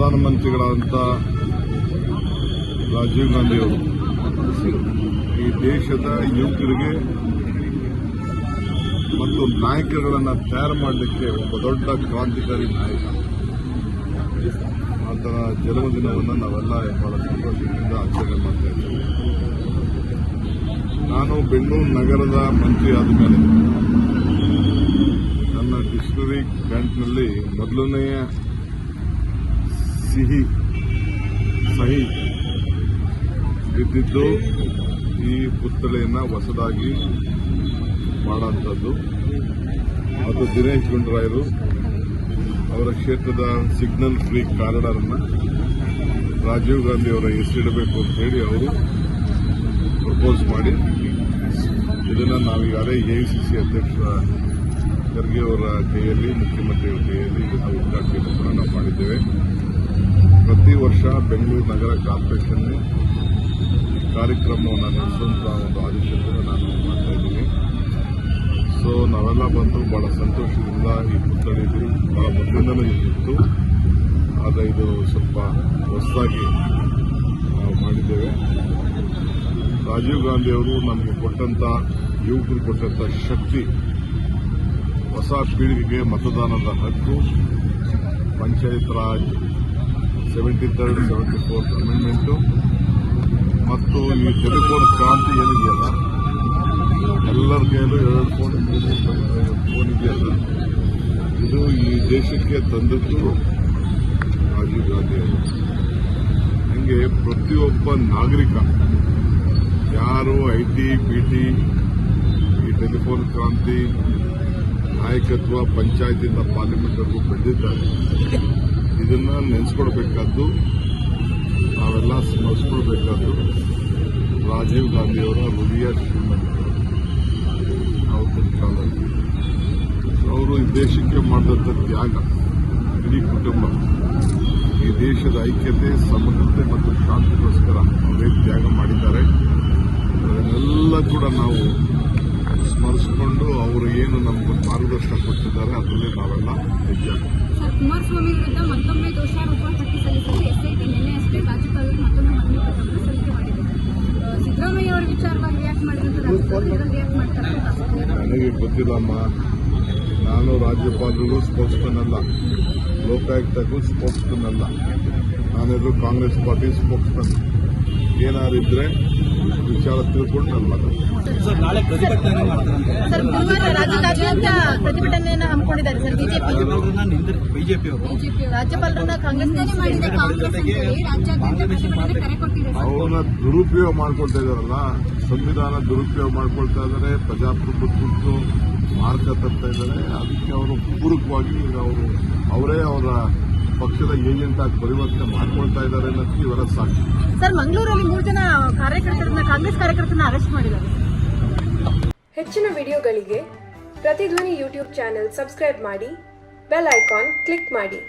ಪ್ರಧಾನಮಂತ್ರಿಗಳಾದಂಥ ರಾಜೀವ್ ಗಾಂಧಿ ಅವರು ಈ ದೇಶದ ಯುವಕರಿಗೆ ಮತ್ತು ನಾಯಕರುಗಳನ್ನು ತಯಾರು ಮಾಡಲಿಕ್ಕೆ ಒಬ್ಬ ದೊಡ್ಡ ಕ್ರಾಂತಿಕಾರಿ ನಾಯಕ. ಆತನ ಜನ್ಮದಿನವನ್ನು ನಾವೆಲ್ಲ ಬಹಳ ಸಂತೋಷದಿಂದ ಆಚರಣೆ ಮಾಡ್ತಾ ಇದ್ದೇವೆ. ನಾನು ಬೆಂಗಳೂರು ನಗರದ ಮಂತ್ರಿ ಆದ ಮೇಲೆ ನನ್ನ ಡಿಸ್ಟಿಲರಿ ಬ್ಯಾಂಕ್ನಲ್ಲಿ ಮೊದಲನೆಯ ಸಿಹಿ ಸಹಿ ಇದ್ದಿದ್ದು ಈ ಪುತ್ಥಳಿಯನ್ನು ಹೊಸದಾಗಿ ಮಾಡೋಂಥದ್ದು ಅದು ದಿನೇಶ್ ಗುಂಡ್ರಾಯರು ಅವರ ಕ್ಷೇತ್ರದ ಸಿಗ್ನಲ್ ಫ್ರೀ ಕಾರಿಡಾರ್ನ ರಾಜೀವ್ ಗಾಂಧಿ ಅವರ ಹೆಸರಿಡಬೇಕು ಅಂತ ಹೇಳಿ ಅವರು ಪ್ರಪೋಸ್ ಮಾಡಿ ಇದನ್ನು ನಾವೀಗಾಗಲೇ ಸಿ ಅಧ್ಯಕ್ಷ ಖರ್ಗೆ ಅವರ ಕೈಯಲ್ಲಿ ಮುಖ್ಯಮಂತ್ರಿಯವರ ಕೈಯಲ್ಲಿ ಇದನ್ನು ಉದ್ಘಾಟನೆ ನಾವು ಮಾಡಿದ್ದೇವೆ ಪ್ರತಿ ವರ್ಷ ಬೆಂಗಳೂರು ನಗರ ಕಾರ್ಪೊರೇಷನ್ ಕಾರ್ಯಕ್ರಮವನ್ನು ನಡೆಸುವಂತಹ ಒಂದು ಆದೇಶವನ್ನು ನಾನು ಮಾಡ್ತಾ ಇದ್ದೀನಿ. ಸೊ ನಾವೆಲ್ಲ ಬಂದು ಬಹಳ ಸಂತೋಷದಿಂದ ಈ ಪುತ್ಥಳಿದು ಬಹಳ ಮೊದಲಿಂದಲೂ ಇತ್ತು ಆದರೆ ಇದು ಸ್ವಲ್ಪ ಹೊಸದಾಗಿ ನಾವು ಮಾಡಿದ್ದೇವೆ. ರಾಜೀವ್ ಗಾಂಧಿ ಅವರು ನಮಗೆ ಕೊಟ್ಟಂತ ಯುವಕರು ಕೊಟ್ಟಂತ ಶಕ್ತಿ, ಹೊಸ ಪೀಳಿಗೆಗೆ ಮತದಾನದ ಹಕ್ಕು, panchayat raj seventy third seventy fourth amendment ಮತ್ತು ಈ ಟೆಲಿಫೋನ್ ಕ್ರಾಂತಿ ಏನಿದೆಯಲ್ಲ ಎಲ್ಲರ ಕೈಯಲ್ಲೂ ಎರಡು ಫೋನ್ ಫೋನ್ ಇದೆಯಲ್ಲ. ಇದು ಈ ದೇಶಕ್ಕೆ ತಂದದ್ದು ರಾಜೀವ್ ಗಾಂಧಿ ಅವರು. ಹಂಗೆ ಪ್ರತಿಯೊಬ್ಬ ನಾಗರಿಕ, ಯಾರು ಐ ಟಿ ಬಿ ಟಿ ಈ ಟೆಲಿಫೋನ್ ಕ್ರಾಂತಿ ನಾಯಕತ್ವ ಪಂಚಾಯತಿಂದ ಪಾರ್ಲಿಮೆಂಟ್ವರೆಗೂ ಬೆಳೆದಿದ್ದಾರೆ ಇದನ್ನ ನೆನೆಸ್ಕೊಳ್ಬೇಕಾದ್ದು ನಾವೆಲ್ಲ ಸ್ಮರಿಸ್ಕೊಳ್ಬೇಕಾದ್ದು ರಾಜೀವ್ ಗಾಂಧಿಯವರ ಹೃದಯ ಶ್ರೀಮಂತ ಅವರು ಈ ದೇಶಕ್ಕೆ ಮಾಡಿದಂಥ ತ್ಯಾಗ, ಇಡೀ ಕುಟುಂಬ. ಈ ದೇಶದ ಐಕ್ಯತೆ, ಸಮಗ್ರತೆ ಮತ್ತು ಶಾಂತಿಗೋಸ್ಕರ ಅವರೇ ತ್ಯಾಗ ಮಾಡಿದ್ದಾರೆ. ಅದನ್ನೆಲ್ಲ ಕೂಡ ನಾವು ಸ್ಮರಿಸಿಕೊಂಡು ಅವರು ಏನು ನಮಗೆ ಮಾರ್ಗದರ್ಶನ ಕೊಟ್ಟಿದ್ದಾರೆ, ಅದರಲ್ಲಿ ನಾವೆಲ್ಲ ಹೆಜ್ಜೆ ಕುಮಾರಸ್ವಾಮಿ ವಿರುದ್ಧ ಮತ್ತೊಮ್ಮೆ ದೋಷಾರೋಪ ಪಟ್ಟಿ ಸಲ್ಲಿಸಲು ಎಸ್ಐಟಿ ನಿನ್ನೆಯಷ್ಟೇ ರಾಜ್ಯಪಾಲರು ಮತ್ತೊಮ್ಮೆ ಮನವಿ ಪತ್ರವನ್ನು ಸಲ್ಲಿಕೆ ಮಾಡಿದೆ ಆ, ಸಿದ್ದರಾಮಯ್ಯ ಅವರ ವಿಚಾರವಾಗಿ ರಿಯಾಕ್ಟ್ ಮಾಡಿದಂತ ರಾಜ್ಯಪಾಲರು ರಿಯಾಕ್ಟ್ ಮಾಡ್ತಾರೆ ನನಗೆ ಗೊತ್ತಿಲ್ಲಮ್ಮ. ನಾನು ರಾಜ್ಯಪಾಲರಿಗೂ ಸ್ಪೋಕ್ಸ್ಮನ್ ಅಲ್ಲ ಲೋಕಾಯುಕ್ತಕ್ಕೂ ಸ್ಪೋಕ್ಸ್ಮನ್ ಅಲ್ಲ ನಾನೆಲ್ಲರೂ ಕಾಂಗ್ರೆಸ್ ಪಾರ್ಟಿ ಸ್ಪೋಕ್ಸ್ಮನ್. ಏನಾದ್ರು ಇದ್ರೆ ವಿಚಾರ ತಿಳ್ಕೊಂಡು ನಾನು ಮಾತಾಡ್ತೀನಿ. ಸರ್ ನಾಳೆ ಪ್ರತಿಭಟನೆ ಮಾಡ್ತಾರಂತೆ. ಸರ್ ಗುರುವಾರ ರಾಜ್ಯದಾದ್ಯಂತ ಪ್ರತಿಭಟನೆಯನ್ನು ಹಮ್ಮಿಕೊಂಡಿದ್ದಾರೆ ಸರ್ ಬಿಜೆಪಿ ರಾಜ್ಯಪಾಲರನ್ನ ನಿಂದ ಬಿಜೆಪಿ ಅವರು. ಬಿಜೆಪಿ ರಾಜ್ಯಪಾಲರನ್ನ ಕಾಂಗ್ರೆಸ್ ನಿಂದನೆ ಕಾಂಗ್ರೆಸ್ ಅಂತ ಹೇಳಿ ರಾಜ್ಯಾದ್ಯಂತ ಪ್ರತಿಭಟನೆ ಕರೆ ಕೊಟ್ಟಿದೆ ದುರುಪಯೋಗ ಮಾಡ್ಕೊಳ್ತಾ ಇದಾರಲ್ಲ ಸಂವಿಧಾನ ದುರುಪಯೋಗ ಮಾಡ್ಕೊಳ್ತಾ ಇದ್ದಾರೆ ಪ್ರಜಾಪ್ರಭುತ್ವದ್ದು ಮಾರ್ಗ ತರ್ತಾ ಇದ್ದಾರೆ. ಅದಕ್ಕೆ ಅವರು ಪೂರಕವಾಗಿ ಈಗ ಅವರು ಅವರೇ ಅವರ ಪಕ್ಷದ ಏಜೆಂಟ್ ಆಗಿ ಪರಿವರ್ತನೆ ಮಾಡ್ಕೊಳ್ತಾ ಇದ್ದಾರೆ ಅನ್ನೋದಕ್ಕೆ ಇವರ ಸಾಕ್ಷಿ. ಸರ್ ಮಂಗಳೂರಲ್ಲಿ ಮೂರು ಜನ ಕಾರ್ಯಕರ್ತರನ್ನ ಕಾಂಗ್ರೆಸ್ ಕಾರ್ಯಕರ್ತರನ್ನ ಅರೆಸ್ಟ್ ಮಾಡಿದ್ದಾರೆ. ಹೆಚ್ಚಿನ ವಿಡಿಯೋಗಳಿಗೆ ಪ್ರತಿಧ್ವನಿ ಯೂಟ್ಯೂಬ್ ಚಾನೆಲ್ ಸಬ್ಸ್ಕ್ರೈಬ್ ಮಾಡಿ ಬೆಲ್ ಐಕಾನ್ ಕ್ಲಿಕ್ ಮಾಡಿ.